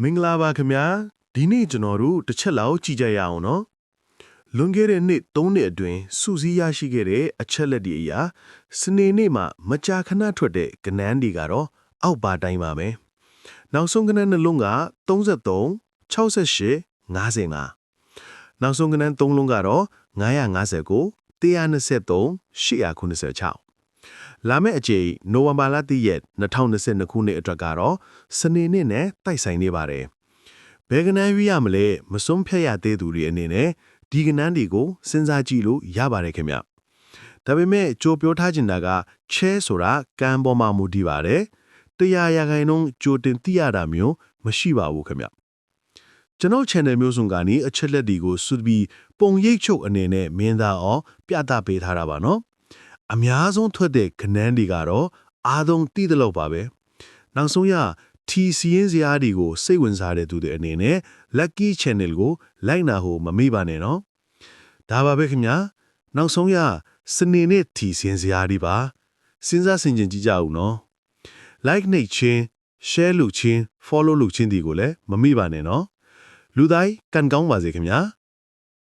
မင်္ဂလာပါခင်ဗျာဒီနေ့ကျွန်တော်တို့တစ်ချက်လောက်ကြည့်ကြရအောင်နော်လွန်ခဲ့တဲ့နှစ်3နှစ်အတွင်းစူးစီးရရှိခဲ့တဲ့အချက်လက်တွေအရာစနေနေ့မှာမကြာခဏထွက်တဲ့ကဏန်းတွေကတော့အောက်ပါတိုင်းပါပဲနောက်ဆုံးကဏန်းနှလုံးက33 68 55နောက်ဆုံးကဏန်း3လုံးကတော့959 123 896 လာမယ့်အချိန်နိုဝင်ဘာလ3ရက်2022ခုနှစ်အတွက်ကတော့စနေနေ့နဲ့တိုက်ဆိုင်နေပါတယ်။ဘယ်ကနန်းရွေးရမလဲမစွန့်ဖြတ်ရသေးသူတွေအနေနဲ့ဒီကနန်းတွေကိုစဉ်းစားကြည့်လို့ရပါတယ်ခင်ဗျ။ဒါပေမဲ့ကြိုပြောထားချင်တာကချဲဆိုတာကံပေါ်မှာမူတည်ပါတယ်။တရားရာခိုင်နှုန်းကြိုတင်သိရတာမျိုးမရှိပါဘူးခင်ဗျ။ကျွန်တော် channel မျိုးစုံကနေအချက်လက်တွေကိုစုပြီးပုံရိပ်ချုပ်အနေနဲ့မင်းသားအောင်ပြသပေးထားတာပါနော် အများဆုံးထွက်တဲ့ခဏန်းတွေကတော့အားလုံးတည်တယ်လို့ပါပဲနောက်ဆုံးရ T စီရင်စရာတွေကိုစိတ်ဝင်စားတဲ့သူတွေအနေနဲ့ Lucky Channel ကို လိုက်နာဖို့မမေ့ပါနဲ့နော်ဒါပါပဲခင်ဗျာနောက်ဆုံးရစနေနေ့ T စီရင်စရာတွေပါစဉ်းစားဆင်ခြင်ကြည့်ကြအောင်နော် like နှိပ်ချင်း share လုပ်ချင်း follow လုပ်ချင်းဒီကိုလည်းမမေ့ပါနဲ့နော်လူတိုင်းကန်ကောင်းပါစေခင်ဗျာ